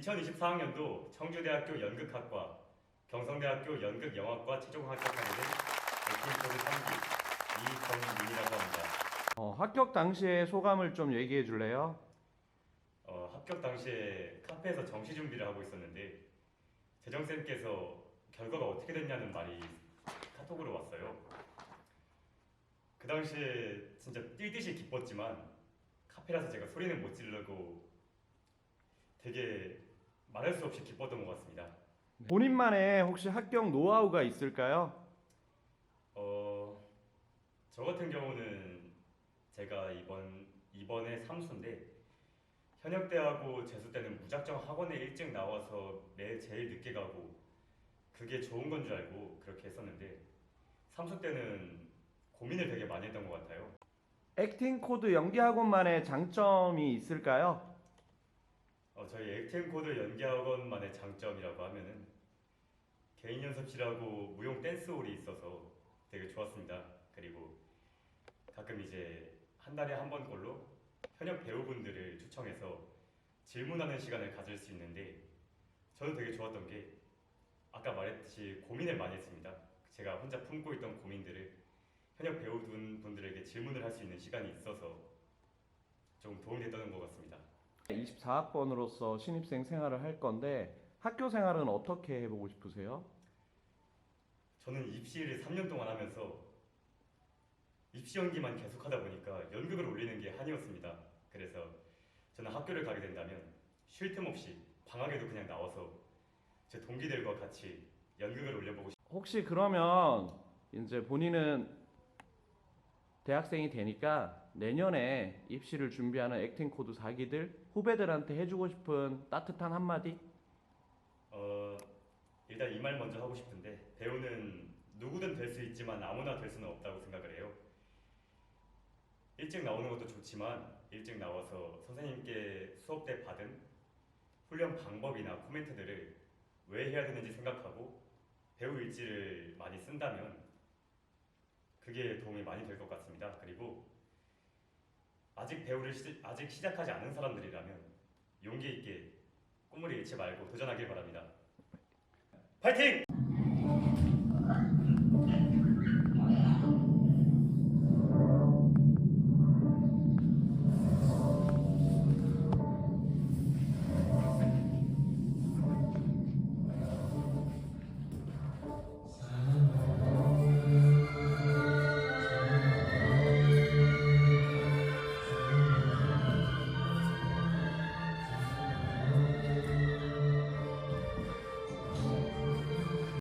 24학년도 청주대학교 연극학과, 경성대학교 연극영화과 최종 합격하게 된 에이틴코드 3기 이정민이라고 합니다. 어, 합격 당시의 소감을 좀 얘기해 줄래요? 어, 합격 당시에 카페에서 정시 준비를 하고 있었는데 재정쌤께서 결과가 어떻게 됐냐는 말이 카톡으로 왔어요. 그 당시에 진짜 뛸 듯이 기뻤지만 카페라서 제가 소리는 못 지르고 되게 말할 수 없이 기뻤던 것 같습니다. 본인만의 혹시 합격 노하우가 있을까요? 어, 저 같은 경우는 제가 이번 이번에 삼수인데 현역 때하고 재수 때는 무작정 학원에 일찍 나와서 매 제일 늦게 가고 그게 좋은 건 줄 알고 그렇게 했었는데 삼수 때는 고민을 되게 많이 했던 것 같아요. 액팅 코드 연기 학원만의 장점이 있을까요? 어, 저희 액팅 코드 연기학원만의 장점이라고 하면은 개인 연습실하고 무용 댄스홀이 있어서 되게 좋았습니다. 그리고 가끔 이제 한 달에 한 번꼴로 현역 배우분들을 초청해서 질문하는 시간을 가질 수 있는데 저는 되게 좋았던 게 아까 말했듯이 고민을 많이 했습니다. 제가 혼자 품고 있던 고민들을 현역 배우분들에게 질문을 할 수 있는 시간이 있어서 좀 도움이 됐던 것 같습니다. 24학번으로서 신입생 생활을 할 건데 학교 생활은 어떻게 해보고 싶으세요? 저는 입시를 3년 동안 하면서 입시 연기만 계속하다 보니까 연극을 올리는 게 한이었습니다. 그래서 저는 학교를 가게 된다면 쉴 틈 없이 방학에도 그냥 나와서 제 동기들과 같이 연극을 올려보고 싶. 혹시 그러면 이제 본인은 대학생이 되니까 내년에 입시를 준비하는 액팅 코드 4기들 후배들한테 해주고 싶은 따뜻한 한마디? 어 일단 이 말 먼저 하고 싶은데 배우는 누구든 될 수 있지만 아무나 될 수는 없다고 생각을 해요. 일찍 나오는 것도 좋지만 일찍 나와서 선생님께 수업 때 받은 훈련 방법이나 코멘트들을 왜 해야 되는지 생각하고 배우 일지를 많이 쓴다면 그게 도움이 많이 될 것 같습니다. 그리고 아직 배우를 시, 아직 시작하지 않은 사람들이라면 용기 있게 꿈을 잃지 말고 도전하길 바랍니다. 파이팅!